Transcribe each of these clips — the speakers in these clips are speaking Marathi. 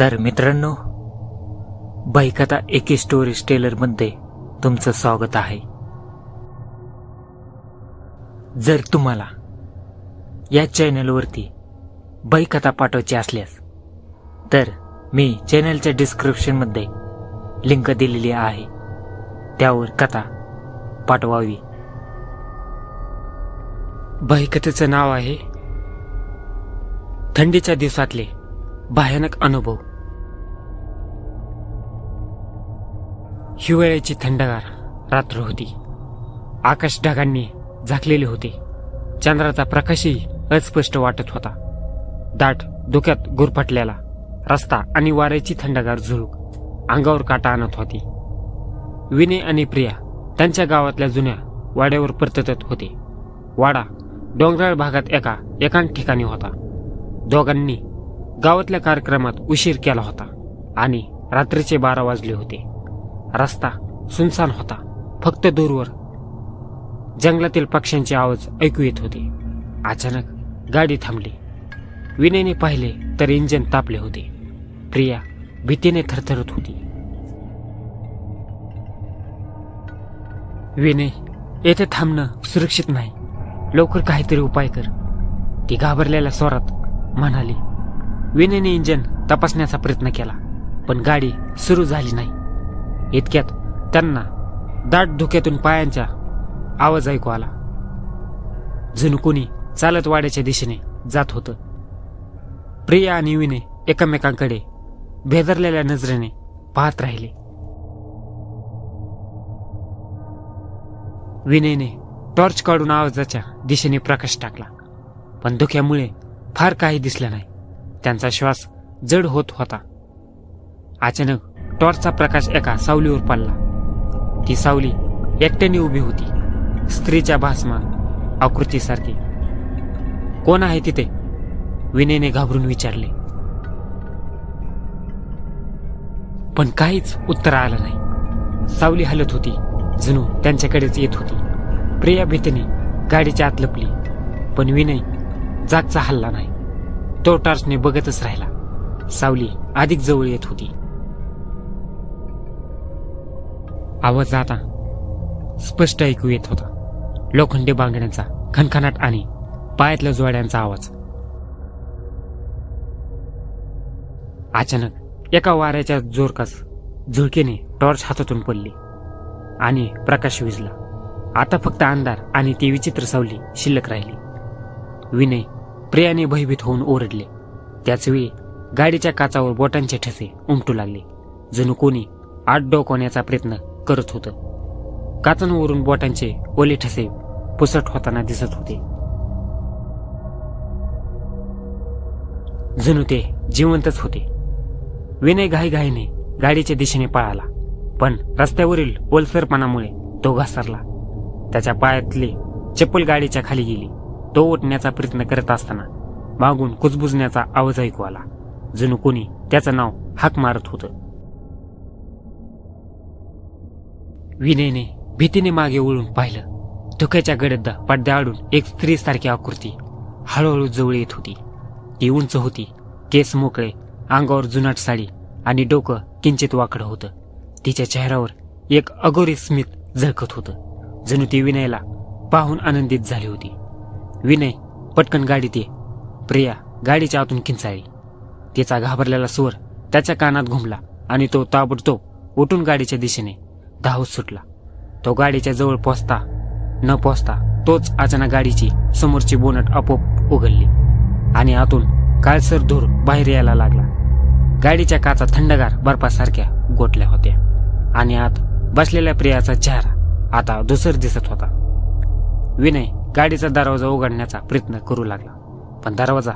तर मित्रांनो बाईकथा एके स्टोरीज टेलरमध्ये तुमचं स्वागत आहे. जर तुम्हाला या चॅनलवरती बाईकथा पाठवायची असल्यास तर मी चॅनलच्या डिस्क्रिप्शनमध्ये लिंक दिलेली आहे. त्यावर कथा पाठवावी. बाईकथेचं नाव आहे थंडीच्या दिवसातले भयानक अनुभव. हिवाळ्याची थंडगार रात्र होती. आकाश ढगांनी झाकलेले होते. चंद्राचा प्रकाशही अस्पष्ट वाटत होता. दाट धुक्यात गुरफटलेला रस्ता आणि वाऱ्याची थंडगार झुळूक अंगावर काटा आणत होती. विनय आणि प्रिया त्यांच्या गावातल्या जुन्या वाड्यावर परतत होते. वाडा डोंगराळ भागात एका एकांत ठिकाणी होता. दोघांनी गावातल्या कार्यक्रमात उशीर केला होता आणि रात्रीचे बारा वाजले होते. रस्ता सुनसान होता. फक्त दूरवर. जंगलातील पक्ष्यांचे आवाज ऐकू येत होते. अचानक गाडी थांबली. विनयने पाहिले तर इंजन तापले होते. प्रिया भीतीने थरथरत होती. विनय येथे थांबणं सुरक्षित नाही. लवकर काहीतरी उपाय कर. ती घाबरलेल्या स्वरात म्हणाली. विनयने इंजन तपासण्याचा प्रयत्न केला पण गाडी सुरू झाली नाही. इतक्यात त्यांना दाट धुक्यातून पायांचा आवाज ऐकू आला. जणू कोणी चालत वाड्याच्या दिशेने जात होतं. प्रिया आणि विनय एकमेकांकडे भेदरलेल्या नजरेने पाहत राहिले. विनयने टॉर्च काढून आवाजाच्या दिशेने प्रकाश टाकला. पण धुक्यामुळे फार काही दिसलं नाही. त्यांचा श्वास जड होत होता. अचानक टॉर्चचा प्रकाश एका सावलीवर पडला. ती सावली एकट्याने उभी होती. स्त्रीच्या भासमान आकृतीसारखी. कोण आहे तिथे? विनयने घाबरून विचारले. पण काहीच उत्तर आलं नाही. सावली हलत होती. जणू त्यांच्याकडेच येत होती. प्रिया भीतीने गाडीच्या आत लपली. पण विनय जागचा हल्ला नाही. तो टॉर्चने बघतच राहिला. सावली अधिक जवळ येत होती. आवाज आता स्पष्ट ऐकू येत होता. लोखंडी बांगड्यांचा खनखनाट आणि पायातल्या जोड्यांचा आवाज. अचानक एका वाऱ्याच्या जोरकास झुळकेने टॉर्च हातातून पडली आणि प्रकाश विजला. आता फक्त अंधार आणि ती विचित्र सावली शिल्लक राहिली. विनय प्रियाने भयभीत होऊन ओरडले. त्याचवेळी गाडीच्या काचावर बोटांचे ठसे उमटू लागले. जणू कोणी आत डोकवण्याचा प्रयत्न करत होतं. काचांवरून बोटांचे ओले ठसे पुसट होताना दिसत होते. जणू ते जिवंतच होते. विनय घाईघाईने गाडीच्या दिशेने पळाला पण रस्त्यावरील ओलसरपणामुळे तो घसरला. त्याच्या पायातली चप्पल गाडीच्या खाली गेली. तो ओटण्याचा प्रयत्न करत असताना मागून कुजबुजण्याचा आवाज ऐकू आला. जणू कोणी त्याचं नाव हाक मारत होतं. विनयने भीतीने मागे वळून पाहिलं. धुक्याच्या गडद पडद्याआडून एक स्त्रीसारखी आकृती हळूहळू जवळ येत होती. ती उंच होती केस मोकळे अंगावर जुनाट साडी आणि डोकं किंचित वाकडं होतं. तिच्या चेहऱ्यावर एक अगोरी स्मित झळकत होतं जणू ती विनयला पाहून आनंदित झाली होती. विनय पटकन गाडीत ये. प्रिया गाडीच्या आतून किंचाळली तिचा घाबरलेला स्वर त्याच्या कानात घुमला आणि तो ताबडतोब उठून गाडीच्या दिशेने धावत सुटला. तो गाडीच्या जवळ पोचता न पोचता तोच अचानक गाडीची समोरची बोनट आपोआप उघडली आणि आतून काळसर धूर बाहेर यायला लागला. गाडीच्या काचा थंडगार बर्फासारख्या गोठल्या होत्या आणि आत बसलेल्या प्रियाचा चेहरा आता दुसर दिसत होता. विनय गाडीचा दरवाजा उघडण्याचा प्रयत्न करू लागला पण दरवाजा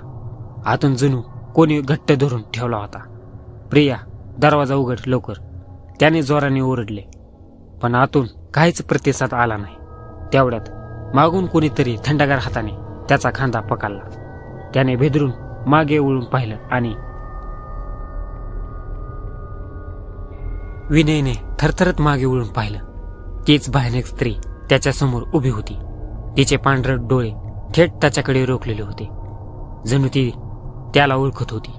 आतून जणू कोणी घट्ट धरून ठेवला होता. प्रिया दरवाजा उघड लवकर. त्याने जोराने ओरडले पण आतून काहीच प्रतिसाद आला नाही. तेवढ्यात मागून कोणीतरी थंडगार हाताने त्याचा खांदा पकडला. त्याने भेदरून मागे वळून पाहिलं आणि विनयने थरथरत मागे वळून पाहिलं. तीच भयानक स्त्री त्याच्यासमोर उभी होती. तिचे पांढरट डोळे थेट त्याच्याकडे रोखलेले होते. जणू ती त्याला ओळखत होती.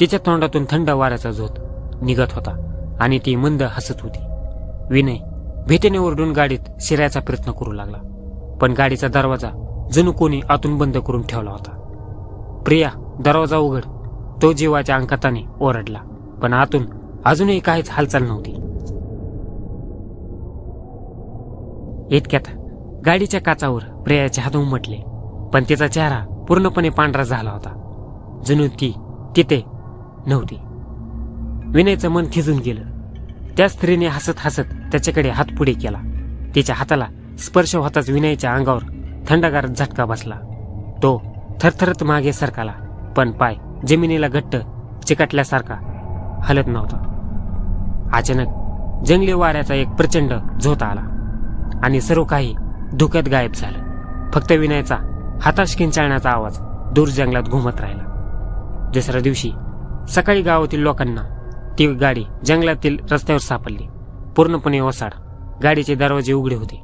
तिच्या तोंडातून थंड वाऱ्याचा झोत निघत होता आणि ती मंद हसत होती. विनय भीतीने ओरडून गाडीत शिरायचा प्रयत्न करू लागला. पण गाडीचा दरवाजा जणू कोणी आतून बंद करून ठेवला होता. प्रिया दरवाजा उघड. तो जीवाच्या अंकाताने ओरडला पण आतून अजूनही काहीच हालचाल नव्हती. इतक्यात गाडीच्या काचावर प्रियाचे हात उमटले पण तिचा चेहरा पूर्णपणे पांढरा झाला होता. जणू ती तिथे नव्हती. विनयचं मन थिजून गेलं. त्या स्त्रीने हसत हसत त्याच्याकडे हात पुढे केला. तिच्या हाताला स्पर्श होताच विनयच्या अंगावर थंडगार झटका बसला. तो थरथरत मागे सरकाला पण पाय जमिनीला घट्ट चिकटल्यासारखा हलत नव्हता. अचानक जंगली वाऱ्याचा एक प्रचंड झोता आला आणि सर्व काही धुक्यात गायब झालं. फक्त विनयचा हाताश किंचाळण्याचा आवाज दूर जंगलात घुमत राहिला. दुसऱ्या दिवशी सकाळी गावातील लोकांना ती गाडी जंगलातील रस्त्यावर सापडली. पूर्णपणे ओसाड. गाडीचे दरवाजे उघडे होते.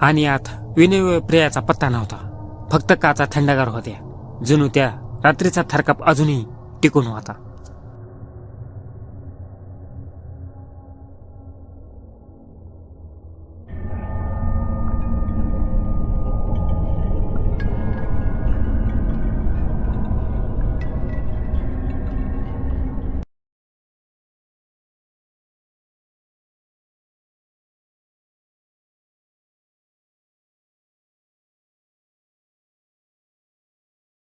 आणि आत विनय प्रियाचा पत्ता नव्हता. फक्त काचा थंडगार होत्या. जणू त्या रात्रीचा थरकाप अजूनही टिकून होता.